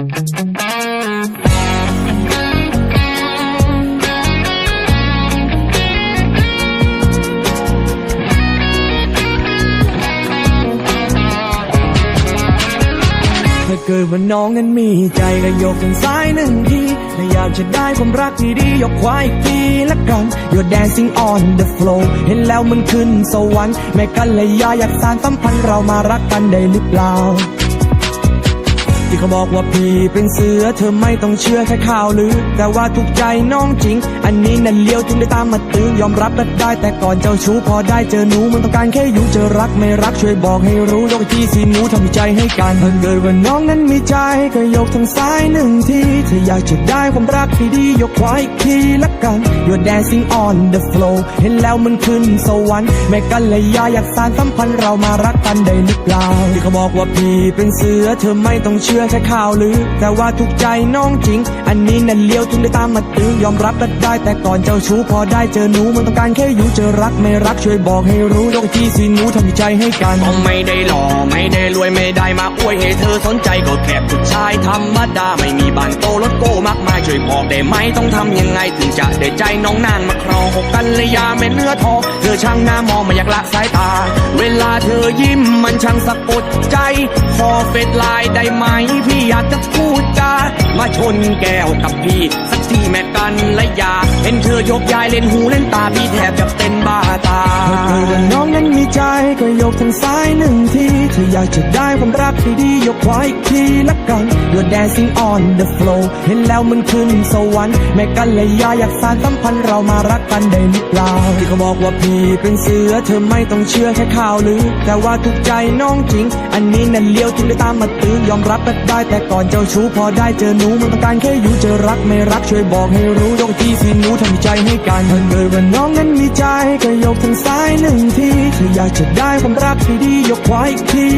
ถ้าเกิดว่าน้องนั้นมีใจก็ยกทางซ้ายหนึ่งทีถ้าอยากจะได้ความรักที่ดียกขวาอีกทีละกัน You're dancing on the floor เห็นแล้วมันขึ้นสวรรค์แม่กันเลยยาอยากสานสัมพันธ์เรามารักกันได้หรือเปล่า ที่เขาบอกว่าพี่เป็นเสือเธอไม่ต้องเชื่อแค่ข่าวลือ แต่ว่าถูกใจน้องจริง อันนี้นั่นเลี้ยวถึงได้ตามมาตื้อยอมรับก็ได้แต่ก่อนเจ้าชู้พอได้เจอหนูมันต้องการแค่อยู่จะรักไม่รักช่วยบอกให้รู้ยกที่สีหนูทำใจให้กันถ้าเกิดว่าน้องนั้นมีใจก็ยกทางซ้ายหนึ่งทีถ้าอยากจะได้ความรักที่ดียกขวาอีกทีละกัน You're dancing on the floor เห็นแล้วมันขึ้นสวรรค์แม่กันเลยยาอยากสานสัมพันธ์เรามารักกันได้หรือเปล่าที่เขาบอกว่าพี่เป็นเสือเธอไม่ต้องเชื่อแค่ข่าวลือ แต่ว่าถูกใจน้องจริง อันนี้นั่นเลี้ยวถึงได้ตามมาตื้อยอมรับก็ได้ แต่ก่อนเจ้าชู้พอได้เจอหนูมันต้องการแค่อยู่เจะรักไม่รักช่วยบอกให้รู้ยกที่สีหนูทำใจให้กันผมไม่ได้หล่อไม่ได้รวยไม่ได้มาอวยให้เธอสนใจก็แค่ผู้ชายธรรมดาไม่มีบ้านโตรถโก้มากมายช่วยบอกได้ไหมต้องทำยังไงถึงจะได้ใจน้องนางมาครองหกกันเลยยาไม่เนื้อทองเธอช่างหน้ามองไม่อยากละสายตา เวลาเธอยิ้มมันช่างสะกดใจขอเฟดไลน์ได้ไหมพี่อยากจะพูดจามาชนแก้วกับพี่สักทีแม่กันและยาเห็นเธอยกยายเล่นหูเล่นตาพี่แทบจะเป็นบ้าตาเกิดว่าน้องนั้นมีใจก็ยกทางซ้ายหนึ่งทีเธออยากจะได้ความรักที่ดียกขวาอีกทีละกัน You're dancing on the floor เห็นแล้วมันขึ้นสวรรค์แม่กันเลยยาอยากสานสัมพันธ์เรามารักกันได้หรือเปล่าที่เขาบอกว่าพี่เป็นเสือเธอไม่ต้องเชื่อแค่ข่าวลือ แต่ว่าถูกใจน้องจริง อันนี้นั่นเลี้ยวถึงได้ตามมาตื้อยอมรับก็ได้ แต่ก่อนเจ้าชู้พอได้เจอหนูมันต้องการแค่อยู่จะรักไม่รักช่วยบอกให้รู้ยกที่สีหนูทำใจให้กันถ้าเกิดว่าน้องนั้นมีใจก็ยกทางซ้ายหนึ่งทีถ้าอยากจะได้ความรักที่ดียกขวาอีกที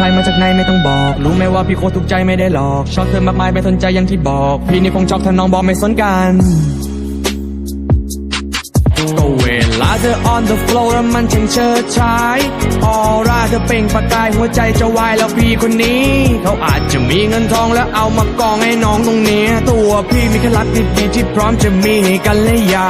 ครมาจากไหนไม่ต้องบอก รู้ไหมว่าพี่โคตรถูกใจไม่ได้หลอก ชอบเธอมากมายไม่สนใจอย่างที่บอก พี่นี่คงชอบถ้าน้องบอกไม่สนกันก็เวลาเธอ on the floor แล้วมันช่างเชิดชายออร่าเธอเปล่งประกายหัวใจจะวายแล้วพี่คนนี้ เขาอาจจะมีเงินทองแล้วเอามากองให้น้องตรงเนี้ ตัวพี่มีแค่รักดีๆที่พร้อมจะมีให้กันและยา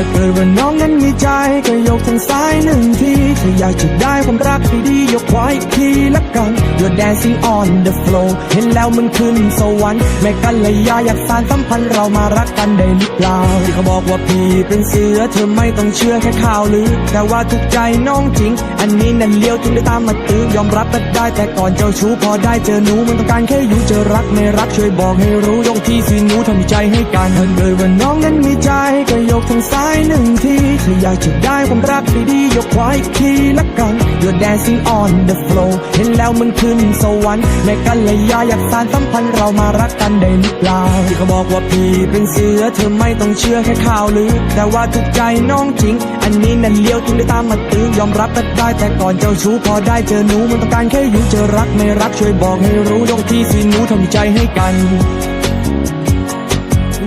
ถ้าเกิดว่าน้องนั้นมีใจ ก็ยกทางซ้ายหนึ่งที ถ้าอยากจะได้ความรักที่ดียกขวาอีกทีละกัน You're dancing on the floor เห็นแล้วมันขึ้นสวรรค์แม่กันเลยยาอยากสานสัมพันธ์เรามารักกันได้หรือเปล่าที่เขาบอกว่าพี่เป็นเสือเธอไม่ต้องเชื่อแค่ข่าวลือ แต่ว่าถูกใจน้องจริง อันนี้นั่นเลี้ยวถึงได้ตามมาตื้อยอมรับก็ได้แต่ก่อนเจ้าชู้พอได้เจอหนูมันต้องการแค่อยู่เจะรักไม่รักช่วยบอกให้รู้ยกที่สีหนูทำใจให้กันถ้าเกิดว่าน้องนั้นมีใจก็ยกทางซ้ายหนึ่งทีถ้าอยากจะได้ความรักที่ดียกขวาอีกทีละกัน You're dancing on the floor เห็นแล้วมันขึ้นสวรรค์แม่กันเลยยาอยากสานสัมพันธ์เรามารักกันได้หรือเปล่าที่เขาบอกว่าพี่เป็นเสือเธอไม่ต้องเชื่อแค่ข่าวลือ แต่ว่าถูกใจน้องจริง อันนี้นั่นเลี้ยวถึงได้ตามมาตื้อยอมรับก็ได้แต่ก่อนเจ้าชู้พอได้เจอหนูมันต้องการแค่อยู่จะรักไม่รักช่วยบอกให้รู้ยกที่สีหนูทำใจให้กัน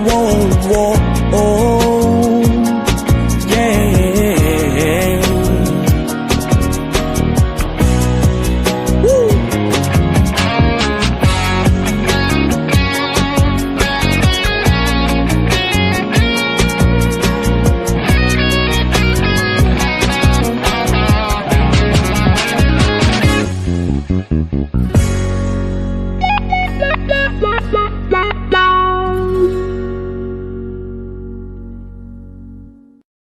โว้โว้โอ้